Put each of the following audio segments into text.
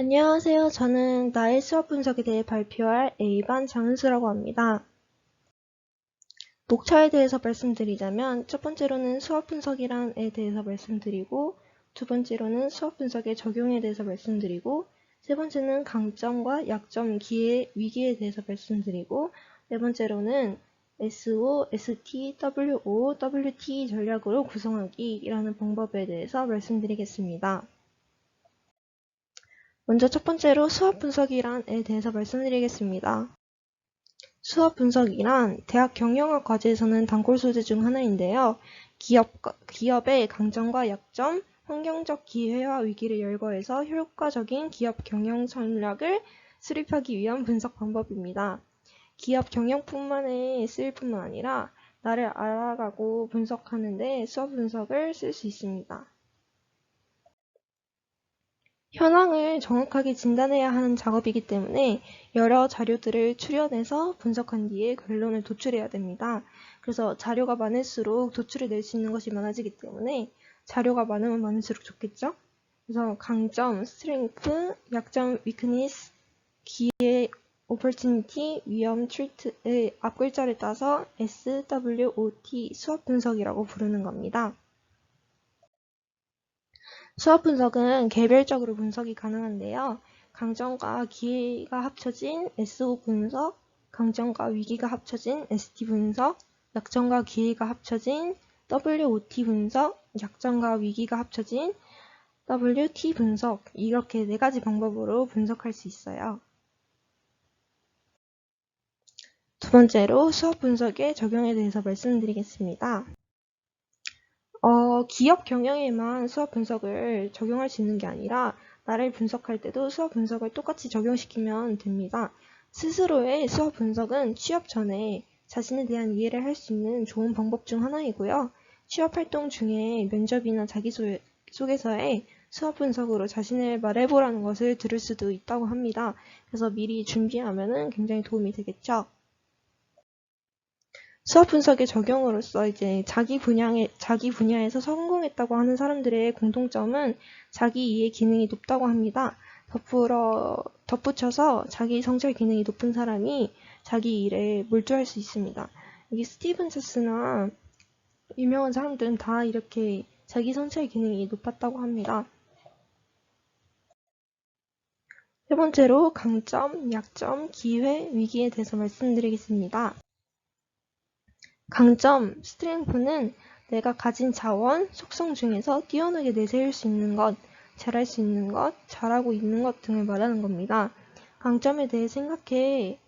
안녕하세요. 저는 나의 수업 분석에 대해 발표할 A반 장은수라고 합니다. 목차에 대해서 말씀드리자면 첫 번째로는 수업 분석이란에 대해서 말씀드리고 두 번째로는 수업 분석의 적용에 대해서 말씀드리고 세 번째는 강점과 약점, 기회, 위기에 대해서 말씀드리고 네 번째로는 SO, ST, WO, WT 전략으로 구성하기라는 방법에 대해서 말씀드리겠습니다. 먼저 첫 번째로 수업 분석이란에 대해서 말씀드리겠습니다. 수업 분석이란 대학 경영학 과제에서는 단골 소재 중 하나인데요. 기업, 기업의 강점과 약점, 환경적 기회와 위기를 열거해서 효과적인 기업 경영 전략을 수립하기 위한 분석 방법입니다. 기업 경영뿐만에 쓰일 뿐만 아니라 나를 알아가고 분석하는데 수업 분석을 쓸 수 있습니다. 현황을 정확하게 진단해야 하는 작업이기 때문에 여러 자료들을 추려내서 분석한 뒤에 결론을 도출해야 됩니다. 그래서 자료가 많을수록 도출을 낼 수 있는 것이 많아지기 때문에 자료가 많으면 많을수록 좋겠죠? 그래서 강점, 스트렝프, 약점, 위크니스, 기회, 오퍼튜니티, 위험, 트리트의 앞글자를 따서 SWOT 수업 분석이라고 부르는 겁니다. 수업 분석은 개별적으로 분석이 가능한데요. 강점과 기회가 합쳐진 SO 분석, 강점과 위기가 합쳐진 ST 분석, 약점과 기회가 합쳐진 WOT 분석, 약점과 위기가 합쳐진 WT 분석 이렇게 네 가지 방법으로 분석할 수 있어요. 두 번째로 수업 분석의 적용에 대해서 말씀드리겠습니다. 어, 기업 경영에만 수업 분석을 적용할 수 있는 게 아니라 나를 분석할 때도 수업 분석을 똑같이 적용시키면 됩니다. 스스로의 수업 분석은 취업 전에 자신에 대한 이해를 할 수 있는 좋은 방법 중 하나이고요. 취업 활동 중에 면접이나 자기소개서에 수업 분석으로 자신을 말해보라는 것을 들을 수도 있다고 합니다. 그래서 미리 준비하면 굉장히 도움이 되겠죠. 수업 분석의 적용으로서 이제 자기 분야에 자기 분야에서 성공했다고 하는 사람들의 공통점은 자기 이해 기능이 높다고 합니다. 덧불어, 덧붙여서 자기 성찰 기능이 높은 사람이 자기 일에 몰두할 수 있습니다. 이게 스티븐 차스나 유명한 사람들은 다 이렇게 자기 성찰 기능이 높았다고 합니다. 세 번째로 강점, 약점, 기회, 위기에 대해서 말씀드리겠습니다. 강점, 스트렝프는 내가 가진 자원, 속성 중에서 뛰어나게 내세울 수 있는 것, 잘할 수 있는 것, 잘하고 있는 것 등을 말하는 겁니다. 강점에 대해 생각해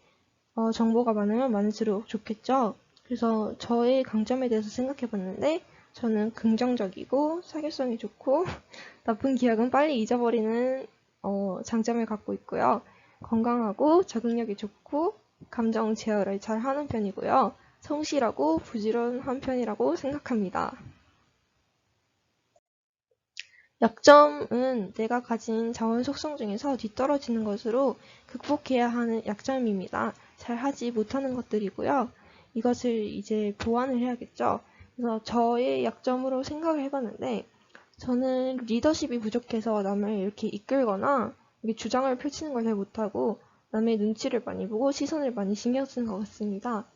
어, 정보가 많으면 많을수록 좋겠죠. 그래서 저의 강점에 대해서 생각해 봤는데 저는 긍정적이고 사교성이 좋고 나쁜 기억은 빨리 잊어버리는 어, 장점을 갖고 있고요. 건강하고 적응력이 좋고 감정 제어를 잘 하는 편이고요. 성실하고 부지런한 편이라고 생각합니다. 약점은 내가 가진 자원 속성 중에서 뒤떨어지는 것으로 극복해야 하는 약점입니다. 잘 하지 못하는 것들이고요. 이것을 이제 보완을 해야겠죠. 그래서 저의 약점으로 생각을 해봤는데 저는 리더십이 부족해서 남을 이렇게 이끌거나 이렇게 주장을 펼치는 걸 잘 못하고 남의 눈치를 많이 보고 시선을 많이 신경 쓰는 것 같습니다.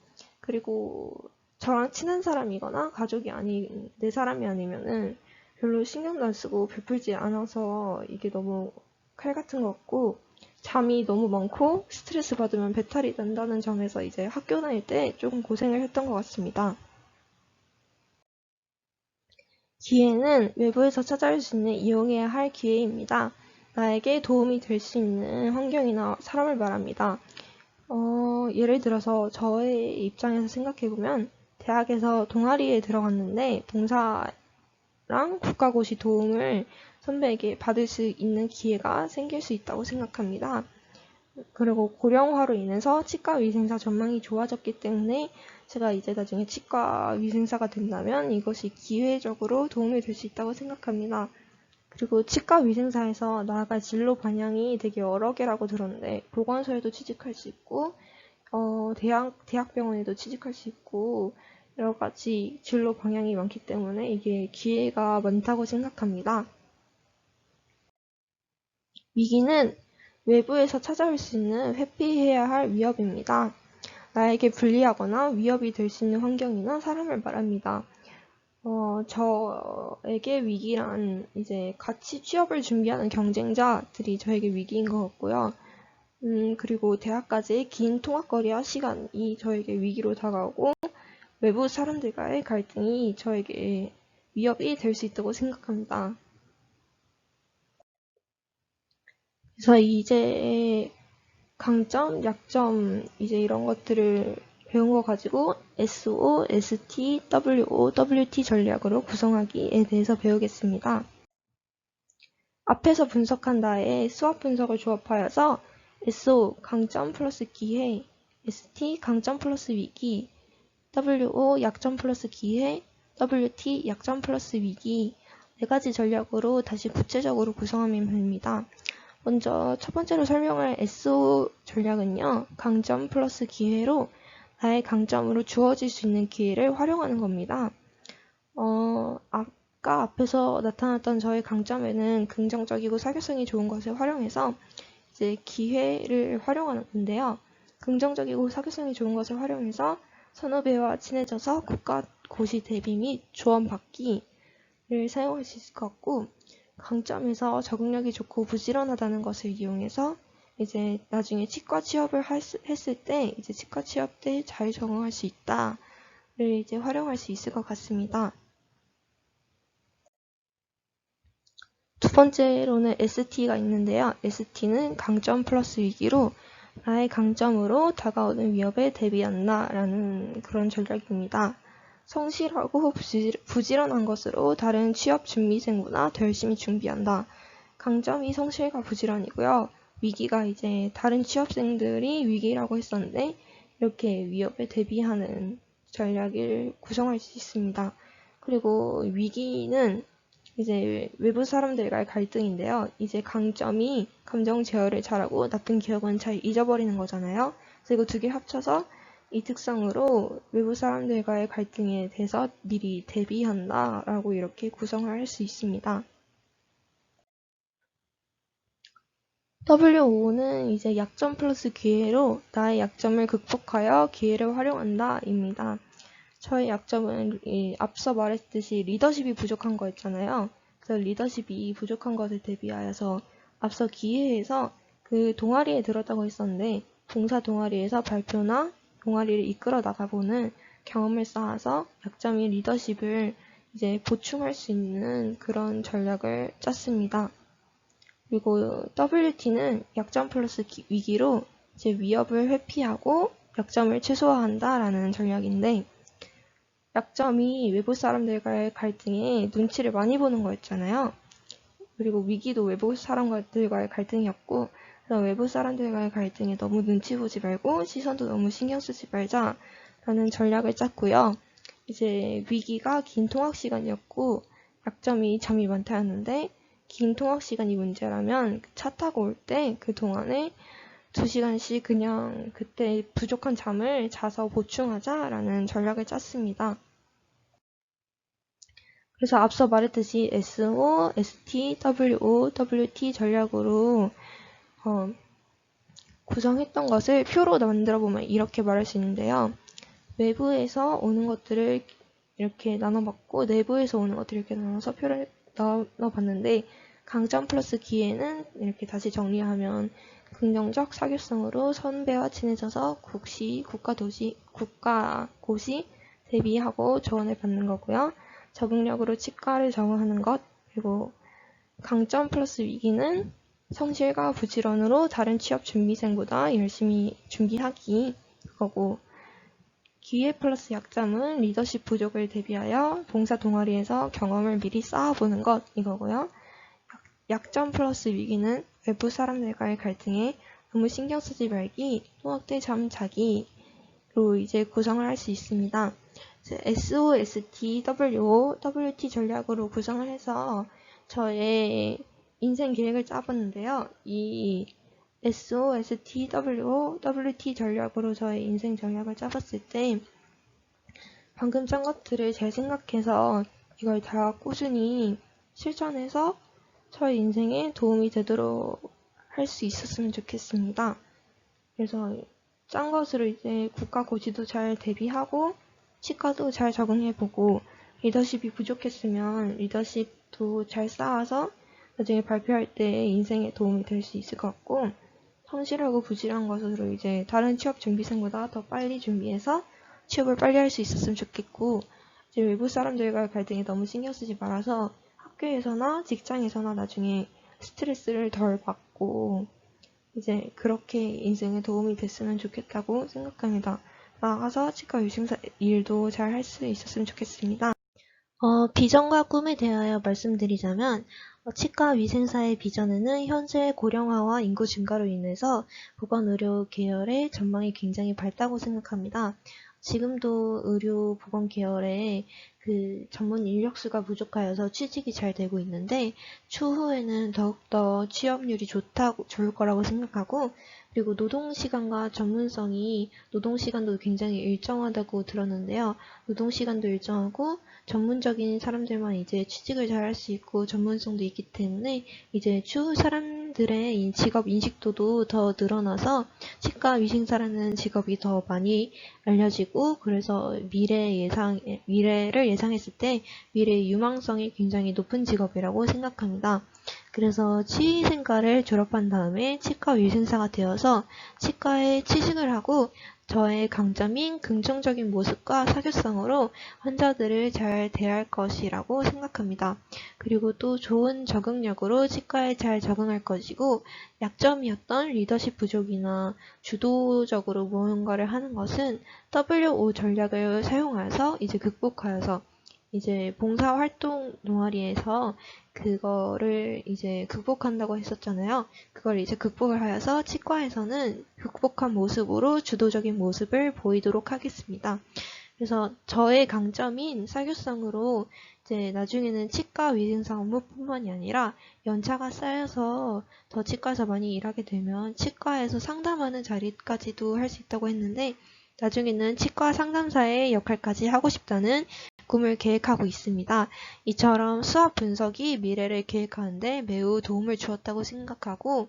그리고 저랑 친한 사람이거나 가족이 아닌 내 사람이 아니면은 별로 신경도 안 쓰고 베풀지 않아서 이게 너무 칼 같은 것 같고 잠이 너무 많고 스트레스 받으면 배탈이 난다는 점에서 이제 학교 다닐 때 조금 고생을 했던 것 같습니다. 기회는 외부에서 찾아올 수 있는 이용해야 할 기회입니다. 나에게 도움이 될 수 있는 환경이나 사람을 말합니다. 어, 예를 들어서 저의 입장에서 생각해보면 대학에서 동아리에 들어갔는데 봉사랑 국가고시 도움을 선배에게 받을 수 있는 기회가 생길 수 있다고 생각합니다. 그리고 고령화로 인해서 치과 위생사 전망이 좋아졌기 때문에 제가 이제 나중에 치과 위생사가 된다면 이것이 기회적으로 도움이 될 수 있다고 생각합니다. 그리고 치과 위생사에서 나아갈 진로 방향이 되게 여러 개라고 들었는데 보건소에도 취직할 수 있고 어, 대학 대학병원에도 취직할 수 있고 여러 가지 진로 방향이 많기 때문에 이게 기회가 많다고 생각합니다. 위기는 외부에서 찾아올 수 있는 회피해야 할 위협입니다. 나에게 불리하거나 위협이 될 수 있는 환경이나 사람을 말합니다. 어, 저에게 위기란 이제 같이 취업을 준비하는 경쟁자들이 저에게 위기인 것 같고요. 음, 그리고 대학까지의 긴 통학거리와 시간이 저에게 위기로 다가오고 외부 사람들과의 갈등이 저에게 위협이 될 수 있다고 생각합니다. 그래서 이제 강점, 약점, 이제 이런 것들을 배운 거 가지고 SO, ST, WO, WT 전략으로 구성하기에 대해서 배우겠습니다. 앞에서 분석한 나의 수학 분석을 조합하여서 SO 강점 플러스 기회, ST 강점 플러스 위기, WO 약점 플러스 기회, WT 약점 플러스 위기 네 가지 전략으로 다시 구체적으로 구성하면 됩니다. 먼저 첫 번째로 설명할 SO 전략은요. 강점 플러스 기회로 나의 강점으로 주어질 수 있는 기회를 활용하는 겁니다. 어, 아까 앞에서 나타났던 저의 강점에는 긍정적이고 사교성이 좋은 것을 활용해서 이제 기회를 활용하는 건데요. 긍정적이고 사교성이 좋은 것을 활용해서 선후배와 친해져서 국가 고시 대비 및 조언받기를 사용할 수 있을 것 같고 강점에서 적응력이 좋고 부지런하다는 것을 이용해서 이제 나중에 치과 취업을 했을 때 이제 치과 취업 때 잘 적응할 수 있다를 이제 활용할 수 있을 것 같습니다. 두 번째로는 ST가 있는데요. ST는 강점 플러스 위기로 나의 강점으로 다가오는 위협에 대비한다라는 그런 전략입니다. 성실하고 부지런한 것으로 다른 취업 준비생보다 더 열심히 준비한다. 강점이 성실과 부지런이고요. 위기가 이제 다른 취업생들이 위기라고 했었는데 이렇게 위협에 대비하는 전략을 구성할 수 있습니다. 그리고 위기는 이제 외부 사람들과의 갈등인데요. 이제 강점이 감정 제어를 잘하고 나쁜 기억은 잘 잊어버리는 거잖아요. 그리고 두개 합쳐서 이 특성으로 외부 사람들과의 갈등에 대해서 미리 대비한다 라고 이렇게 구성을 할수 있습니다. W5는 이제 약점 플러스 기회로 나의 약점을 극복하여 기회를 활용한다 입니다. 저의 약점은 앞서 말했듯이 리더십이 부족한 거였잖아요. 그래서 리더십이 부족한 것을 대비하여서 앞서 기회에서 그 동아리에 들었다고 했었는데 봉사 동아리에서 발표나 동아리를 이끌어 나가보는 경험을 쌓아서 약점인 리더십을 이제 보충할 수 있는 그런 전략을 짰습니다. 그리고 WT는 약점 플러스 위기로 이제 위협을 회피하고 약점을 최소화한다라는 전략인데 약점이 외부 사람들과의 갈등에 눈치를 많이 보는 거였잖아요. 그리고 위기도 외부 사람들과의 갈등이었고 그래서 외부 사람들과의 갈등에 너무 눈치 보지 말고 시선도 너무 신경 쓰지 말자 라는 전략을 짰고요. 이제 위기가 긴 통학 시간이었고 약점이 잠이 많다였는데 긴 통학 시간이 문제라면 차 타고 올 때 그 동안에 2시간씩 그냥 그때 부족한 잠을 자서 보충하자라는 전략을 짰습니다. 그래서 앞서 말했듯이 SO, ST, WO, WT 전략으로 어, 구성했던 것을 표로 만들어 보면 이렇게 말할 수 있는데요. 외부에서 오는 것들을 이렇게 나눠봤고 내부에서 오는 것들을 이렇게 나눠서 표를 넣어봤는데 강점 플러스 기회는 이렇게 다시 정리하면 긍정적 사교성으로 선배와 친해져서 국시, 국가도시, 국가고시 대비하고 조언을 받는 거고요. 적응력으로 치과를 적응하는 것 그리고 강점 플러스 위기는 성실과 부지런으로 다른 취업 준비생보다 열심히 준비하기 그거고 기회 플러스 약점은 리더십 부족을 대비하여 봉사 동아리에서 경험을 미리 쌓아보는 것 이거고요. 약점 플러스 위기는 외부 사람들과의 갈등에 너무 신경 쓰지 말기, 통학 때잠 자기로 이제 구성을 할 수 있습니다. SO, ST, WO, WT 전략으로 구성을 해서 저의 인생 계획을 짜봤는데요. 이 SO, ST, WO, WT 전략으로 저의 인생 전략을 짜봤을 때 방금 짠 것들을 잘 생각해서 이걸 다 꾸준히 실천해서 저의 인생에 도움이 되도록 할 수 있었으면 좋겠습니다. 그래서 짠 것으로 이제 국가 고지도 잘 대비하고 치과도 잘 적응해보고 리더십이 부족했으면 리더십도 잘 쌓아서 나중에 발표할 때 인생에 도움이 될 수 있을 것 같고 성실하고 부지런한 것으로 이제 다른 취업 준비생보다 더 빨리 준비해서 취업을 빨리 할 수 있었으면 좋겠고 이제 외부 사람들과 갈등에 너무 신경 쓰지 말아서 학교에서나 직장에서나 나중에 스트레스를 덜 받고 이제 그렇게 인생에 도움이 됐으면 좋겠다고 생각합니다. 나아가서 치과 유생사 일도 잘 할 수 있었으면 좋겠습니다. 어, 비전과 꿈에 대하여 말씀드리자면 어, 치과 위생사의 비전에는 현재 고령화와 인구 증가로 인해서 보건 의료 계열의 전망이 굉장히 밝다고 생각합니다. 지금도 의료 보건 계열에 그 전문 인력 수가 부족하여서 취직이 잘 되고 있는데 추후에는 더욱더 취업률이 좋다고 좋을 거라고 생각하고 그리고 노동시간과 전문성이 노동시간도 굉장히 일정하다고 들었는데요. 노동시간도 일정하고 전문적인 사람들만 이제 취직을 잘 할 수 있고 전문성도 있기 때문에 이제 추후 사람들의 이 직업 인식도도 더 늘어나서 치과 위생사라는 직업이 더 많이 알려지고 그래서 미래 예상 미래를 예상했을 때 미래의 유망성이 굉장히 높은 직업이라고 생각합니다. 그래서 치의생과를 졸업한 다음에 치과 위생사가 되어서 치과에 취직을 하고 저의 강점인 긍정적인 모습과 사교성으로 환자들을 잘 대할 것이라고 생각합니다. 그리고 또 좋은 적응력으로 치과에 잘 적응할 것이고 약점이었던 리더십 부족이나 주도적으로 무언가를 하는 것은 WO 전략을 사용하여서 이제 극복하여서 이제 봉사활동 동아리에서 그거를 이제 극복한다고 했었잖아요. 그걸 이제 극복을 하여서 치과에서는 극복한 모습으로 주도적인 모습을 보이도록 하겠습니다. 그래서 저의 강점인 사교성으로 이제 나중에는 치과 위생사 업무뿐만이 아니라 연차가 쌓여서 더 치과에서 많이 일하게 되면 치과에서 상담하는 자리까지도 할 수 있다고 했는데 나중에는 치과 상담사의 역할까지 하고 싶다는 꿈을 계획하고 있습니다. 이처럼 수학 분석이 미래를 계획하는데 매우 도움을 주었다고 생각하고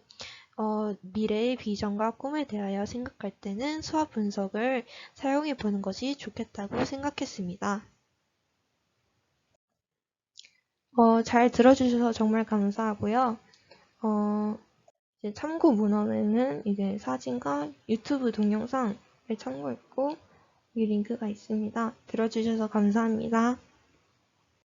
어, 미래의 비전과 꿈에 대하여 생각할 때는 수학 분석을 사용해 보는 것이 좋겠다고 생각했습니다. 어, 잘 들어주셔서 정말 감사하고요. 어, 참고 문헌에는 이제 사진과 유튜브 동영상을 참고했고 이 링크가 있습니다. 들어주셔서 감사합니다.